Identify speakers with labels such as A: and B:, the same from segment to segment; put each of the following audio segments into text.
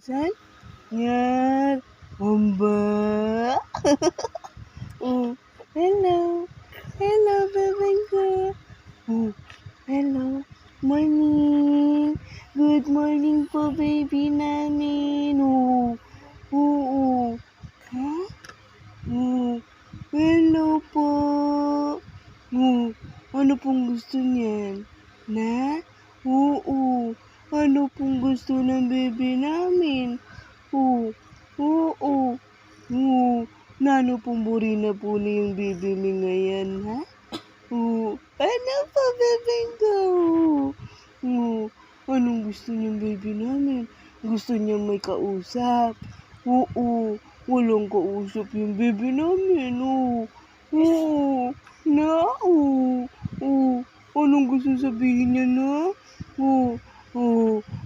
A: Saan? Yan. Amba. oh, hello. Hello, baby ko. Oh, hello. Morning. Good morning po, baby namin. Oh, oo. Oh, Ha? Oh, hello po. Oh, ano pong gusto niyan? Na? Oo. Ano pong gusto ng baby namin? Oo. Oo. Oo. Nano pong buri na po na yung baby mi ngayon, ha? Oo. Ano pa, baby ko? Oo. Anong gusto niyang baby namin? Gusto niya may kausap. Oo. Walang kausap yung baby namin. Oo. Oo. Na? Oo. Oo. Anong gusto sabihin niya na? Oo.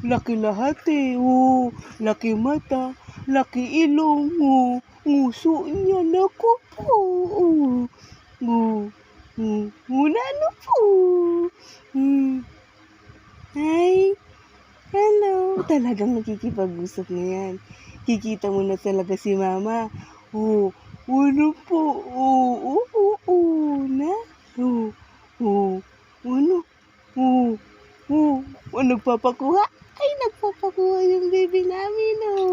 A: Laki lahat eh. Oo. Laki mata. Laki ilong. Oo. Nguso niya. Naku po. Oo. Oo. Oo. Muna ano po. Hmm. Hi. Hello. Talagang nakikipag-usap na yan. Kikita mo na talaga si mama. Oo. Ano po? Oo. Oo. Oo. Na? Oo. Oo. Ano? Oh, nagpapakuha? Ay, nagpapakuha yung baby namin, oh.